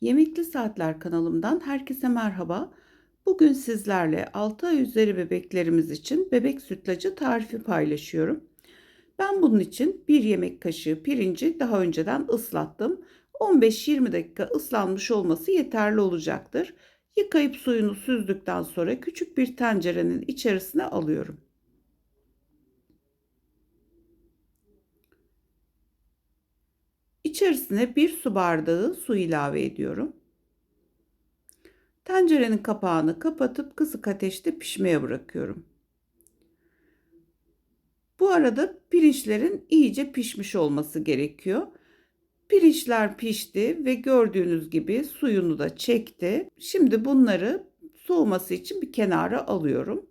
Yemekli Saatler kanalımdan herkese merhaba. Bugün sizlerle 6 ay üzeri bebeklerimiz için bebek sütlacı tarifi paylaşıyorum. Ben bunun için 1 yemek kaşığı pirinci daha önceden ıslattım. 15-20 dakika ıslanmış olması yeterli olacaktır. Yıkayıp suyunu süzdükten sonra küçük bir tencerenin içerisine alıyorum. İçerisine bir su bardağı su ilave ediyorum. Tencerenin kapağını kapatıp kısık ateşte pişmeye bırakıyorum. Bu arada pirinçlerin iyice pişmiş olması gerekiyor. Pirinçler pişti ve gördüğünüz gibi suyunu da çekti. Şimdi bunları soğuması için bir kenara alıyorum.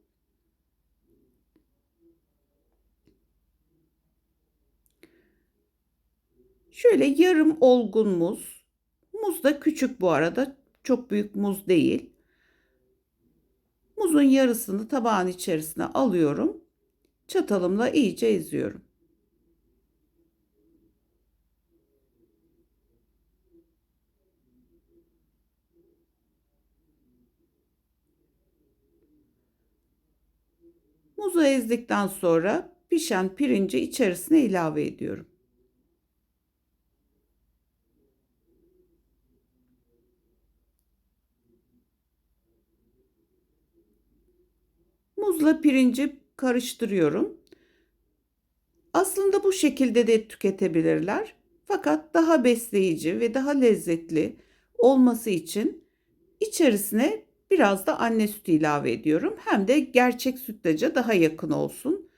Şöyle yarım olgun muz. Muz da küçük bu arada. Çok büyük muz değil. Muzun yarısını tabağın içerisine alıyorum. Çatalımla iyice eziyorum. Muzu ezdikten sonra pişen pirinci içerisine ilave ediyorum. Muzla pirinci karıştırıyorum. Aslında bu şekilde de tüketebilirler. Fakat daha besleyici ve daha lezzetli olması için içerisine biraz da anne sütü ilave ediyorum. Hem de gerçek sütlaca daha yakın olsun.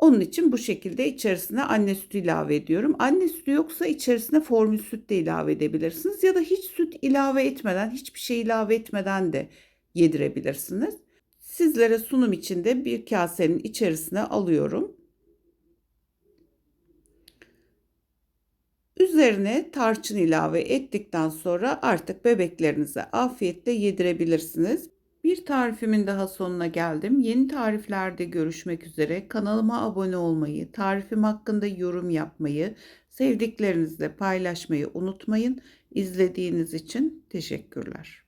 Onun için bu şekilde içerisine anne sütü ilave ediyorum. Anne sütü yoksa içerisine formül süt de ilave edebilirsiniz. Ya da hiç süt ilave etmeden, hiçbir şey ilave etmeden de yedirebilirsiniz. Sizlere sunum içinde bir kasenin içerisine alıyorum. Üzerine tarçın ilave ettikten sonra artık bebeklerinize afiyetle yedirebilirsiniz. Bir tarifimin daha sonuna geldim. Yeni tariflerde görüşmek üzere. Kanalıma abone olmayı, tarifim hakkında yorum yapmayı, sevdiklerinizle paylaşmayı unutmayın. İzlediğiniz için teşekkürler.